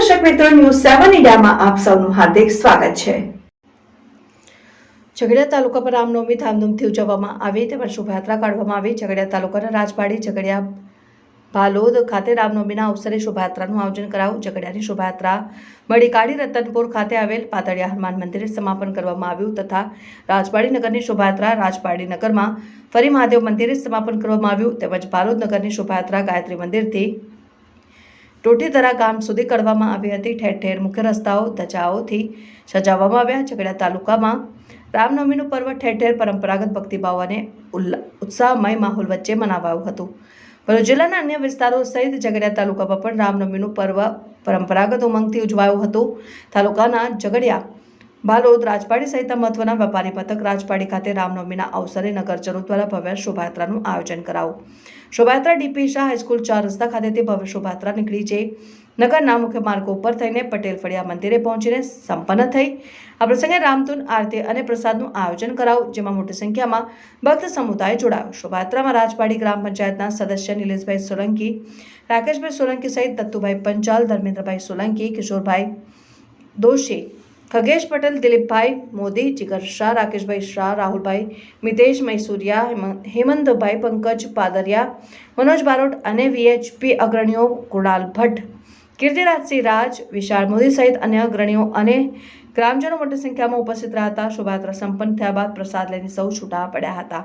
મિત્રો ન્યૂઝ સેવન ઇન્ડિયામાં આપ સૌનું હાર્દિક સ્વાગત છે. ઝઘડિયા તાલુકા પર રામનવમી ધામધૂમથી ઉજવવામાં આવી તેમજ શોભાયાત્રા કાઢવામાં આવી. ઝઘડિયા તાલુકાના રાજવાડી ઝઘડિયા ભાલોદ ખાતે રામનવમીના અવસરે શોભાયાત્રાનું આયોજન કરાયું. ઝઘડિયાની શોભાયાત્રા મડીકાળી રતનપુર ખાતે આવેલ પાતળિયા હનુમાન મંદિરે સમાપન કરવામાં આવ્યું તથા રાજપાડી નગરની શોભાયાત્રા રાજપાડી નગરમાં ફરી મહાદેવ મંદિરે સમાપન કરવામાં આવ્યું. તેમજ ભાલોદ નગરની શોભાયાત્રા ગાયત્રી મંદિરથી ટોટીદરા ગામ સુધી કરવામાં આવી હતી. ઠેર ઠેર મુખ્ય રસ્તાઓ ધજાઓથી સજાવવામાં આવ્યા. ઝઘડા તાલુકામાં રામનવમીનું પર્વ ઠેર ઠેર પરંપરાગત ભક્તિભાવ અને ઉત્સાહમય માહોલ વચ્ચે મનાવાયું હતું. ભરૂચ જિલ્લાના અન્ય વિસ્તારો સહિત ઝઘડિયા તાલુકામાં પણ રામનવમીનું પર્વ પરંપરાગત ઉમંગથી ઉજવાયું હતું. તાલુકાના ઝઘડિયા બાલોદ રાજપાડી સહિતના મહત્વના વેપારી મથક રાજપાડી ખાતે રામનવમીના અવસરે નગરજનો દ્વારા ભવ્ય શોભાયાત્રાનું આયોજન કરાવું શોભાયાત્રા ડીપી શાહ હાઈસ્કૂલ ચાર રસ્તા ખાતેથી ભવ્ય શોભાયાત્રા નીકળી જે નગરના મુખ્ય માર્ગો ઉપર થઈને પટેલ ફળિયા મંદિરે પહોંચીને સંપન્ન થઈ. આ પ્રસંગે રામધૂન આરતી અને પ્રસાદનું આયોજન કરાવું જેમાં મોટી સંખ્યામાં ભક્ત સમુદાય જોડાયો. શોભાયાત્રામાં રાજપાડી ગ્રામ પંચાયતના સદસ્ય નિલેશભાઈ સોલંકી, રાકેશભાઈ સોલંકી સહિત દત્તુભાઈ પંચાલ, ધર્મેન્દ્રભાઈ સોલંકી, કિશોરભાઈ દોશી ખગેશ પટેલ દિલીપભાઈ મોદી જીગર શાહ રાકેશભાઈ શાહ રાહુલભાઈ મિતેશ મૈસુરિયા હેમંતભાઈ પંકજ પાદરિયા મનોજ બારોટ અને વીએચપી અગ્રણીઓ કુણાલ ભટ્ટ કીર્તિરાજસિંહ રાજ વિશાળ મોદી સહિત અન્ય અગ્રણીઓ અને ગ્રામજનો મોટી સંખ્યામાં ઉપસ્થિત રહ્યા હતા શોભાયાત્રા સંપન્ન થયા બાદ પ્રસાદ લઈને સૌ છૂટા પડ્યા હતા.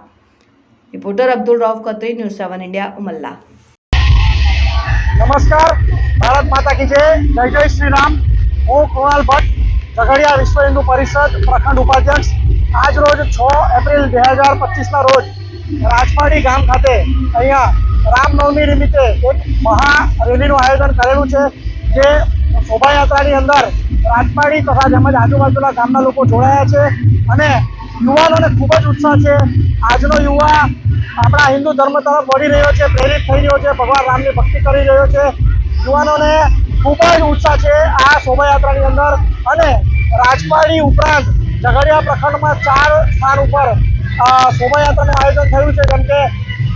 Reporter Abdul Rauf Khatri news seven India, Umalla. નમસ્કાર, ભારત માતા કી જય જય શ્રી રામ. હું કુણાલ ભટ્ટ. ઝઘડિયા વિશ્વ હિન્દુ પરિષદ પ્રખંડ ઉપાધ્યક્ષ. આજ રોજ છ એપ્રિલ બે હજાર પચીસના રોજ રાજપાડી ગામ ખાતે અહીંયા રામનવમી નિમિત્તે એક મહા રેલીનું આયોજન કરેલું છે, જે શોભાયાત્રાની અંદર રાજપાડી તથા તેમજ આજુબાજુના ગામના લોકો જોડાયા છે અને યુવાનોને ખૂબ જ ઉત્સાહ છે. આજનો યુવા આપણા હિન્દુ ધર્મ તરફ વળી રહ્યો છે, પ્રેરિત થઈ રહ્યો છે, ભગવાન રામની ભક્તિ કરી રહ્યો છે. યુવાનોને ખૂબ જ ઉત્સાહ છે આ અને રાજપાડી ઉપરાંત ઝઘડિયા પ્રખંડમાં ચાર સ્થાન ઉપર શોભાયાત્રાનું આયોજન થયું છે. જેમ કે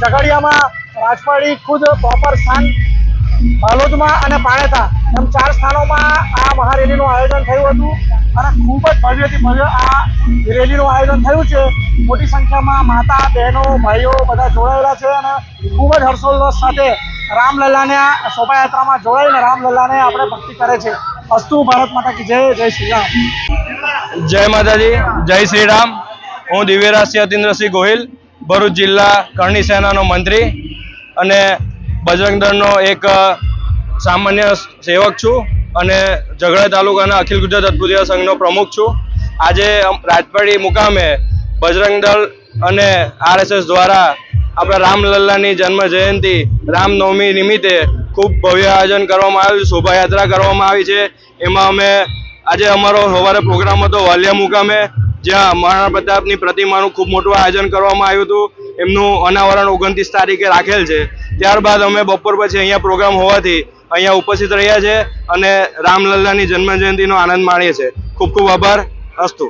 ઝઘડિયામાં રાજપાડી ખુદ પ્રોપર સ્થાન બાલોદમાં અને પાણેતા એમ ચાર સ્થાનોમાં આ મહારેલીનું આયોજન થયું હતું. અને ખૂબ જ ભવ્યથી ભવ્ય આ રેલીનું આયોજન થયું છે. મોટી સંખ્યામાં માતા, બહેનો, ભાઈઓ બધા જોડાયેલા છે અને ખૂબ જ હર્ષોલ્લાસ સાથે રામલલ્લાને શોભાયાત્રામાં જોડાઈને રામલલ્લાને આપણે ભક્તિ કરે છે. અસ્તુ ભારત માતા કી જય જય શ્રી જય માતાજી, જય શ્રી રામ. હું દિવ્યરાજ અતિન્દ્રસિંહ ગોહિલ, ભરૂચ જિલ્લા કરણી સેનાનો મંત્રી અને બજરંગ દળનો એક સામાન્ય સેવક છું અને ઝઘડા તાલુકાના અખિલ ગુજરાત અદ્ભુતિયા સંઘનો પ્રમુખ છું. આજે રાજપાડી મુકામે બજરંગ દળ અને આરએસએસ દ્વારા આપણા રામલલ્લાની જન્મ જયંતિ, રામનવમી નિમિત્તે ખૂબ ભવ્ય આયોજન કરવામાં આવ્યું, શોભાયાત્રા કરવામાં આવી છે. એમાં અમે આજે અમારો સવારે પ્રોગ્રામ હતો વાલિયા મુકામે, જ્યાં મહારાણા પ્રતાપની પ્રતિમાનું ખૂબ મોટું આયોજન કરવામાં આવ્યું હતું. એમનું અનાવરણ ઓગણત્રીસ તારીખે રાખેલ છે. ત્યારબાદ અમે બપોર પછી અહીંયા પ્રોગ્રામ હોવાથી અહીંયા ઉપસ્થિત રહ્યા છે અને રામલલ્લાની જન્મજયંતિનો આનંદ માણીએ છીએ. ખૂબ ખૂબ આભાર. અસ્તુ.